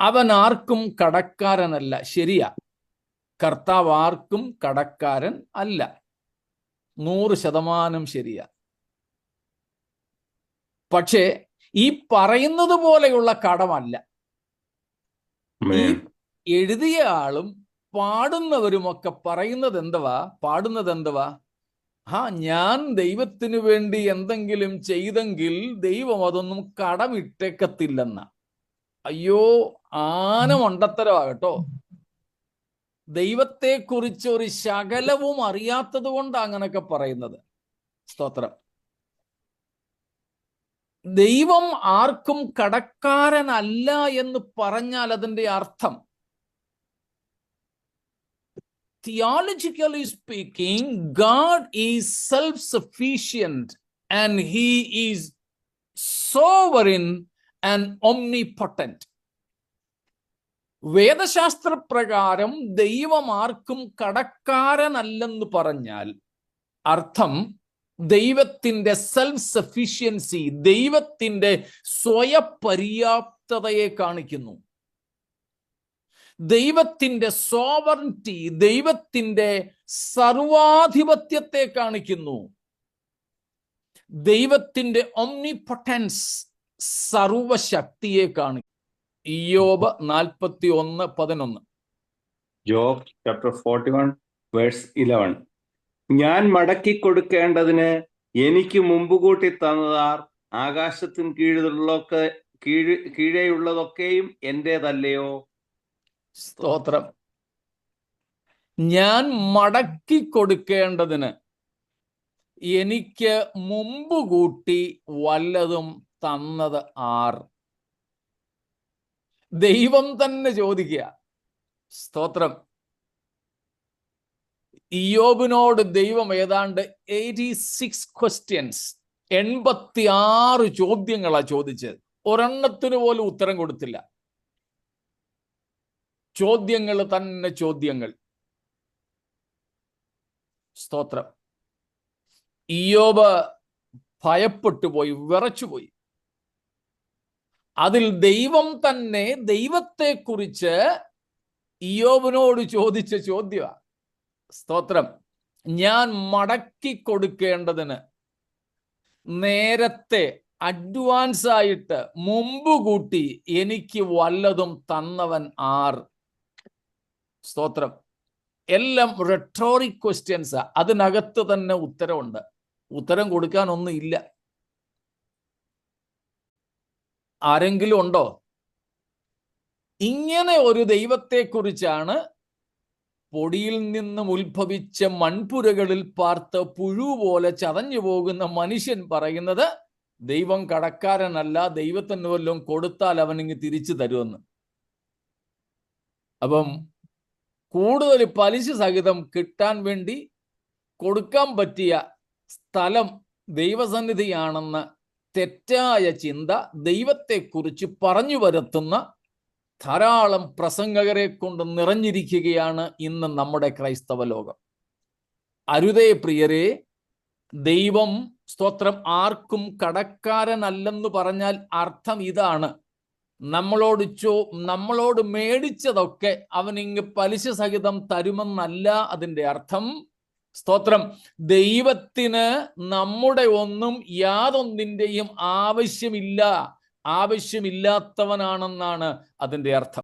അവൻ ആർക്കും കടക്കാരനല്ല. ശരിയാ. കർത്താവ് ആർക്കും കടക്കാരൻ അല്ല. നൂറ് ശതമാനം ശരിയാ. പക്ഷേ ഈ പറയുന്നത് പോലെയുള്ള കടമല്ല. എഴുതിയ ആളും പാടുന്നവരുമൊക്കെ പറയുന്നത് എന്തുവാ? പാടുന്നത് എന്തുവാ? ആ ഞാൻ ദൈവത്തിനു വേണ്ടി എന്തെങ്കിലും ചെയ്തെങ്കിൽ ദൈവം അതൊന്നും കടമിട്ടേക്കത്തില്ലെന്ന. അയ്യോ ആന മണ്ടത്തരമാകട്ടോ ദൈവത്തെ ദൈവത്തെക്കുറിച്ച് ഒരു ശകലവും അറിയാത്തത് കൊണ്ടാണ് അങ്ങനൊക്കെ പറയുന്നത്. സ്തോത്രം. ദൈവം ആർക്കും കടക്കാരനല്ല എന്ന് പറഞ്ഞാൽ അതിന്റെ അർത്ഥം theologically speaking God is self sufficient and he is sovereign and omnipotent. വേദശാസ്ത്ര പ്രകാരം ദൈവം ആർക്കും കടക്കാരനല്ലെന്ന് പറഞ്ഞാൽ അർത്ഥം ദൈവത്തിന്റെ സെൽഫ് സഫിഷ്യൻസി ദൈവത്തിന്റെ സ്വയപര്യാപ്തതയെ കാണിക്കുന്നു ദൈവത്തിന്റെ സോവർണിറ്റി ദൈവത്തിന്റെ സർവാധിപത്യത്തെ കാണിക്കുന്നു ദൈവത്തിന്റെ ഒമ്നിപൊട്ടൻസ് സർവശക്തിയെ കാണിക്കോബ് ഇയോബ് നാൽപ്പത്തി ഒന്ന് പതിനൊന്ന്. Job chapter 41 verse 11 ഞാൻ മടക്കി കൊടുക്കേണ്ടതിന് എനിക്ക് മുമ്പ് കൂട്ടി തന്നതാർ ആകാശത്തിന് കീഴിലുള്ളൊക്കെ കീഴ് കീഴെയുള്ളതൊക്കെയും എന്റേതല്ലയോ? സ്തോത്രം. ഞാൻ മടക്കി കൊടുക്കേണ്ടതിന് എനിക്ക് മുമ്പ് കൂട്ടി വല്ലതും തന്നത് ആർ. ദൈവം തന്നെ ചോദിക്കുക. സ്തോത്രം. ഇയോബിനോട് ദൈവം ഏതാണ്ട് എയ്റ്റി സിക്സ് ക്വസ്റ്റ്യൻസ് എൺപത്തി ആറ് ചോദ്യങ്ങളാ ചോദിച്ചത്. ഒരെണ്ണത്തിന് പോലും ഉത്തരം കൊടുത്തില്ല. ചോദ്യങ്ങൾ തന്നെ ചോദ്യങ്ങൾ. സ്തോത്രം. ഇയോബ് ഭയപ്പെട്ടു പോയി വിറച്ചുപോയി. അതിൽ ദൈവം തന്നെ ദൈവത്തെക്കുറിച്ച് ഇയോബിനോട് ചോദിച്ച ചോദ്യമാണ് സ്തോത്രം. ഞാൻ മടക്കി കൊടുക്കേണ്ടതിന് നേരത്തെ അഡ്വാൻസ് ആയിട്ട് മുമ്പ് കൂട്ടി എനിക്ക് വല്ലതും തന്നവൻ ആർ? സ്തോത്രം. എല്ലാം റെട്രോറിക് ക്വസ്റ്റ്യൻസ് അതിനകത്ത് തന്നെ ഉത്തരമുണ്ട് ഉത്തരം കൊടുക്കാനൊന്നും ഇല്ല ആരെങ്കിലും ഉണ്ടോ? ഇങ്ങനെ ഒരു ദൈവത്തെക്കുറിച്ചാണ് പൊടിയിൽ നിന്നും ഉത്ഭവിച്ച മൺപുരകളിൽ പാർത്ത് പുഴു പോലെ ചതഞ്ഞു പോകുന്ന മനുഷ്യൻ പറയുന്നത് ദൈവം കടക്കാരനല്ല ദൈവത്തിന് വല്ലതും കൊടുത്താൽ അവനിങ്ങ് തിരിച്ചു തരുമെന്ന്. അപ്പം കൂടുതൽ പലിശ സഹിതം കിട്ടാൻ വേണ്ടി കൊടുക്കാൻ പറ്റിയ സ്ഥലം ദൈവസന്നിധിയാണെന്ന് തെറ്റായ ചിന്ത ദൈവത്തെക്കുറിച്ച് പറഞ്ഞു വരുത്തുന്ന ധാരാളം പ്രസംഗകരെ കൊണ്ട് നിറഞ്ഞിരിക്കുകയാണ് ഇന്ന് നമ്മുടെ ക്രൈസ്തവ ലോകം. അരുതേ പ്രിയരെ ദൈവം സ്തോത്രം ആർക്കും കടക്കാരനല്ലെന്ന് പറഞ്ഞാൽ അർത്ഥം ഇതാണ്. നമ്മളോട് ചോ നമ്മളോട് മേടിച്ചതൊക്കെ അവൻ പലിശ സഹിതം തരുമെന്നല്ല അതിന്റെ അർത്ഥം. സ്തോത്രം. ദൈവത്തിന് നമ്മുടെ ഒന്നും യാതൊന്നിന്റെയും ആവശ്യമില്ല. ആവശ്യമില്ലാത്തവനാണെന്നാണ് അതിന്റെ അർത്ഥം.